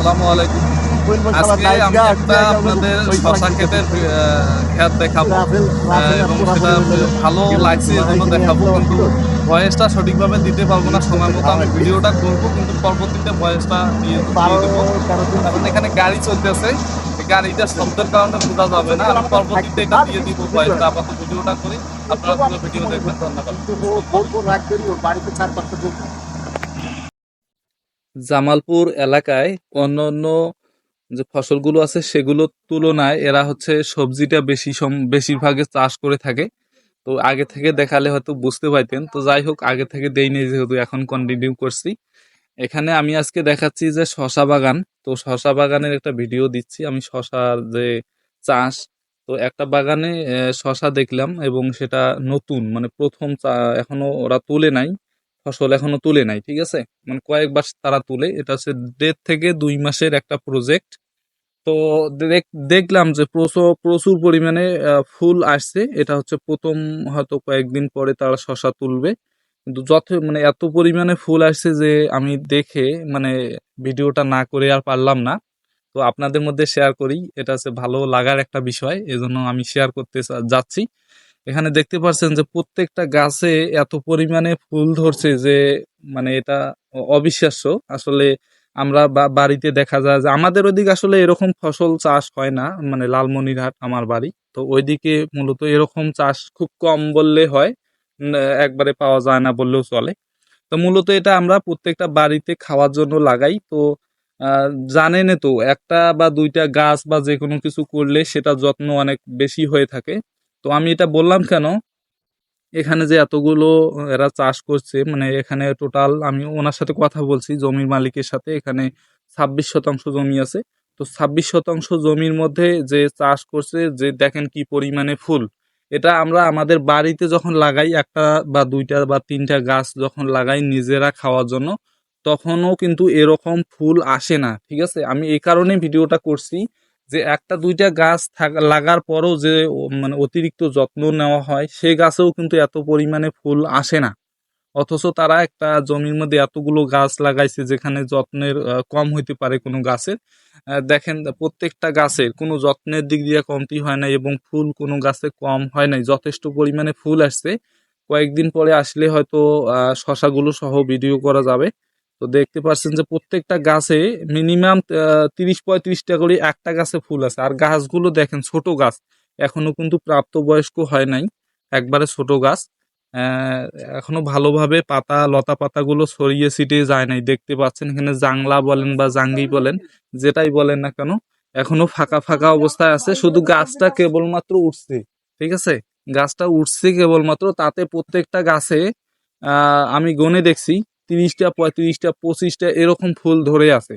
আসসালামু আলাইকুম। আজকে আমি একটা আপনাদের শশা ক্ষেতের ক্ষেত দেখাবো এবং সেটা ভালো লাগছে জন্য দেখাবো কিন্তু ভয়েসটা সঠিকভাবে দিতে পারব না সময় মতো আমি ভিডিওটা করব কিন্তু পরবর্তীতে ভয়েসটা দিয়ে দিয়ে দেবো। কারণ এখানে গাড়ি চলতেছে গাড়িটা শব্দের কারণে বোঝা যাবে না। আমি পরবর্তীতে এটা দিয়ে দিব ভয়েসটা আপাতত ভিডিওটা করি। আপনারা পুরো ভিডিও দেখবেন ধন্যবাদ। জামালপুর এলাকায় অন্য অন্য যে ফসলগুলো আছে সেগুলোর তুলনায় এরা হচ্ছে সবজিটা বেশি বেশিরভাগে চাষ করে থাকে। তো আগে থেকে দেখালে হয়তো বুঝতে পাইতেন তো যাই হোক, আগে থেকে দেইনি যেহেতু এখন কন্টিনিউ করছি। এখানে আমি আজকে দেখাচ্ছি যে শশা বাগান। তো শশা বাগানের একটা ভিডিও দিচ্ছি। আমি শশার যে চাষ, তো একটা বাগানে শশা দেখলাম এবং সেটা নতুন মানে প্রথম এখনও ওরা তুলে নাই। ফসল এখনও তুলে নাই, ঠিক আছে? মানে কয়েকবার তারা তুলে, এটা হচ্ছে দেড় থেকে দুই মাসের একটা প্রজেক্ট তো দেখ- দেখলাম যে প্রচুর পরিমাণে ফুল আসছে। এটা হচ্ছে প্রথম হয়তো কয়েকদিন পরে তারা শশা তুলবে। কিন্তু যত মানে এত পরিমাণে ফুল আসছে যে আমি দেখে মানে ভিডিওটা না করে আর পারলাম না। তো আপনাদের মধ্যে শেয়ার করি, এটা হচ্ছে ভালো লাগার একটা বিষয়। এজন্য আমি শেয়ার করতে যাচ্ছি। এখানে দেখতে পাচ্ছেন যে প্রত্যেকটা গাছে এত পরিমাণে ফুল ধরছে যে মানে এটা অবিশ্বাস্য। আসলে আমরা বাড়িতে দেখা যায় যে আমাদের ওইদিকে আসলে এরকম ফসল চাষ হয় না মানে লালমনিরহাট আমার বাড়ি। তো ওইদিকে মূলত এরকম চাষ খুব কম বললে হয় একবারে পাওয়া যায় না বললেও চলে। তো মূলত এটা আমরা প্রত্যেকটা বাড়িতে খাওয়ার জন্য লাগাই। তো জানেন তো, একটা বা দুইটা গাছ বা যে কোনো কিছু করলে সেটা যত্ন অনেক বেশি হয়ে থাকে। তো আমি এটা বললাম কেন? এখানে যে এতগুলো এরা চাষ করছে মানে এখানে টোটাল আমি ওনার সাথে কথা বলছি, জমির মালিকের সাথে, এখানে ছাব্বিশ শতাংশ জমি আছে। তো ছাব্বিশ শতাংশ জমির মধ্যে যে চাষ করছে, যে দেখেন কি পরিমাণে ফুল, এটা আমরা আমাদের বাড়িতে যখন লাগাই, একটা বা দুইটা বা তিনটা গাছ যখন লাগাই নিজেরা খাওয়ার জন্য, তখনও কিন্তু এরকম ফুল আসে না, ঠিক আছে? আমি এই কারণে ভিডিওটা করছি যে একটা দুইটা গাছ লাগার পরও যে মানে অতিরিক্ত যত্ন নেওয়া হয়, সেই গাছেও কিন্তু এত পরিমাণে ফুল আসে না। অথচ তারা একটা জমির মধ্যে এতগুলো গাছ লাগাইছে যেখানে যত্নের কম হইতে পারে কোনো গাছের। দেখেন প্রত্যেকটা গাছের কোনো যত্নের দিক দিয়ে কমতি হয় না এবং ফুল কোনো গাছে কম হয় নাই, যথেষ্ট পরিমাণে ফুল আসছে। কয়েকদিন পরে আসলে হয়তো শশাগুলো সহ ভিডিও করা যাবে। তো দেখতে পাচ্ছেন যে প্রত্যেকটা গাছে মিনিমাম তিরিশ পঁয়ত্রিশটা করে একটা গাছে ফুল আছে। আর গাছগুলো দেখেন ছোট গাছ এখনও কিন্তু প্রাপ্তবয়স্ক হয় নাই একবারে ছোট গাছ। আহ, এখনও ভালোভাবে পাতা লতা পাতাগুলো ছড়িয়ে ছিটিয়ে যায় নাই। দেখতে পাচ্ছেন এখানে জাংলা বলেন বা জাঙ্গি বলেন যেটাই বলেন না কেন এখনও ফাঁকা ফাঁকা অবস্থায় আছে। শুধু গাছটা কেবলমাত্র উঠছে ঠিক আছে? গাছটা উঠছে কেবলমাত্র তাতে প্রত্যেকটা গাছে আমি গনে দেখছি তিরিশটা, পঁয়ত্রিশটা, পঁচিশটা এরকম ফুল ধরে আছে।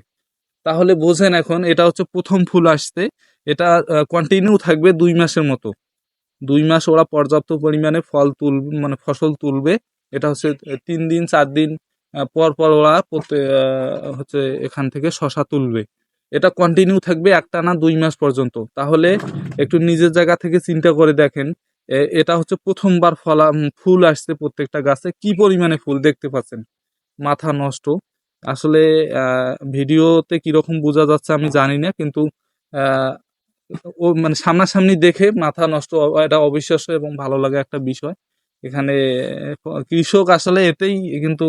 তাহলে বোঝেন এখন এটা হচ্ছে প্রথম ফুল আসতে এটা কন্টিনিউ থাকবে দুই মাসের মতো। দুই মাস ওরা পর্যাপ্ত পরিমাণে ফল তুল মানে ফসল তুলবে। এটা হচ্ছে তিন দিন, চার দিন পর পর ওরা হচ্ছে এখান থেকে শশা তুলবে। এটা কন্টিনিউ থাকবে একটা না দুই মাস পর্যন্ত। তাহলে একটু নিজের জায়গা থেকে চিন্তা করে দেখেন এটা হচ্ছে প্রথমবার ফলা ফুল আসছে প্রত্যেকটা গাছে। কি পরিমাণে ফুল দেখতে পাচ্ছেন? মাথা নষ্ট। আসলে ভিডিওতে কীরকম বোঝা যাচ্ছে আমি জানি না, কিন্তু ও মানে সামনাসামনি দেখে মাথা নষ্ট এটা অবিশ্বাস্য এবং ভালো লাগা একটা বিষয়। এখানে কৃষক আসলে এতেই কিন্তু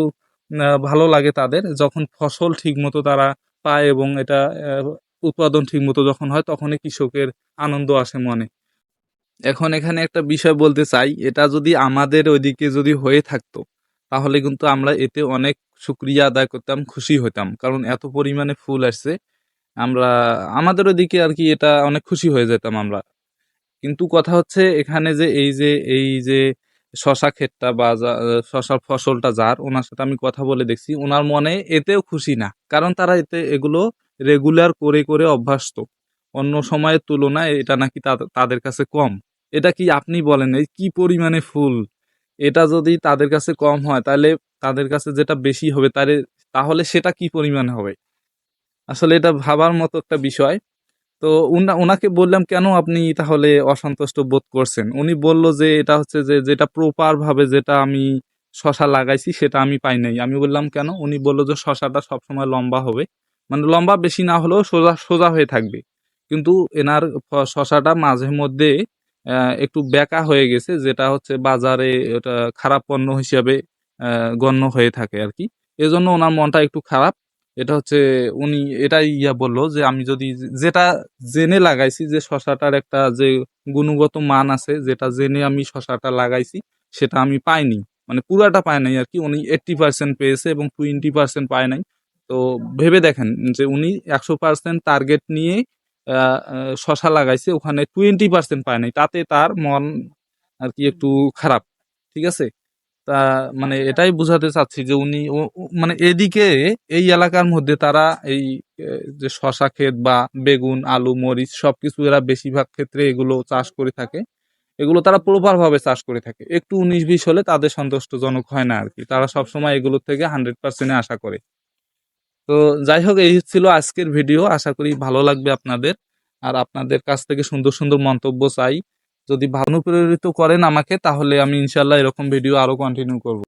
ভালো লাগে তাদের। যখন ফসল ঠিক মতো তারা পায় এবং এটা উৎপাদন ঠিক মতো যখন হয়, তখনই কৃষকের আনন্দ আসে মনে। এখন এখানে একটা বিষয় বলতে চাই, এটা যদি আমাদের ওইদিকে যদি হয়ে থাকতো তাহলে কিন্তু আমরা এতে অনেক শুক্রিয়া আদায় করতাম, খুশি হতাম কারণ এত পরিমাণে ফুল আসছে, আমরা, আমাদের ওইদিকে আর কি এটা অনেক খুশি হয়ে যেতাম আমরা। কিন্তু কথা হচ্ছে এখানে যে এই যে এই যে শশা ক্ষেতটা বা শশার ফসলটা যার, ওনার সাথে আমি কথা বলে দেখছি, ওনার মনে এতেও খুশি না। কারণ তারা এতে এগুলো রেগুলার করে করে অভ্যস্ত। অন্য সময়ের তুলনায় এটা নাকি তাদের কাছে কম। এটা কি আপনি বলেন? এই কি পরিমাণে ফুল এটা যদি তাদের কাছে কম হয়, তাহলে তাদের কাছে যেটা বেশি হবে, তাহলে তাহলে সেটা কি পরিমাণ হবে? আসলে এটা ভাবার মতো একটা বিষয়। তো ওনাকে বললাম, কেন আপনি তাহলে অসন্তুষ্ট বোধ করছেন? উনি বলল যে, এটা হচ্ছে যে, যেটা প্রপার ভাবে যেটা আমি শশা লাগাইছি, সেটা আমি পাই নাই। আমি বললাম, কেন? উনি বলল যে, শশাটা সবসময় লম্বা হবে। মানে লম্বা বেশি না হলেও সোজা সোজা হয়ে থাকবে। কিন্তু এনার শশাটা মাঝে মধ্যে একটু বেঁকা হয়ে গেছে, যেটা হচ্ছে বাজারে এটা খারাপ পণ্য হিসাবে গণ্য হয়ে থাকে আর কি। এজন্য ওনার মনটা একটু খারাপ। এটা হচ্ছে উনি এটাই ইয়া বলল যে, আমি যদি যেটা জেনে লাগাইছি যে, শশাটার একটা যে গুণগত মান আছে, যেটা জেনে আমি শশাটা লাগাইছি, সেটা আমি পাইনি। মানে পুরাটা পায় নাই আর কি। উনি এইট্টি পার্সেন্ট পেয়েছে এবং টোয়েন্টি পার্সেন্ট পায় নাই। তো ভেবে দেখেন যে, উনি একশো পার্সেন্ট টার্গেট নিয়ে শশা লাগাইছে, ওখানে টোয়েন্টি পার্সেন্ট পায় নাই। তাতে তার মন আর কি একটু খারাপ, ঠিক আছে? তা মানে এটাই বোঝাতে চাচ্ছি যে উনি মানে এদিকে এই এলাকার মধ্যে তারা এই যে শশা ক্ষেত বা বেগুন, আলু, মরিচ সবকিছু এরা বেশিরভাগ ক্ষেত্রে এগুলো চাষ করে থাকে। এগুলো তারা প্রপারভাবে চাষ করে থাকে। একটু উনিশ বিশ হলে তাদের সন্তুষ্টজনক হয় না আর কি। তারা সবসময় এগুলোর থেকে হান্ড্রেড পার্সেন্টে আশা করে। তো যাই হোক, এই ছিল আজকের ভিডিও। আশা করি ভালো লাগবে আপনাদের। আর আপনাদের কাছ থেকে সুন্দর সুন্দর মন্তব্য চাই। যদি ভালো প্রেরিত করেন আমাকে, তাহলে আমি ইনশাল্লাহ এরকম ভিডিও আরও কন্টিনিউ করব।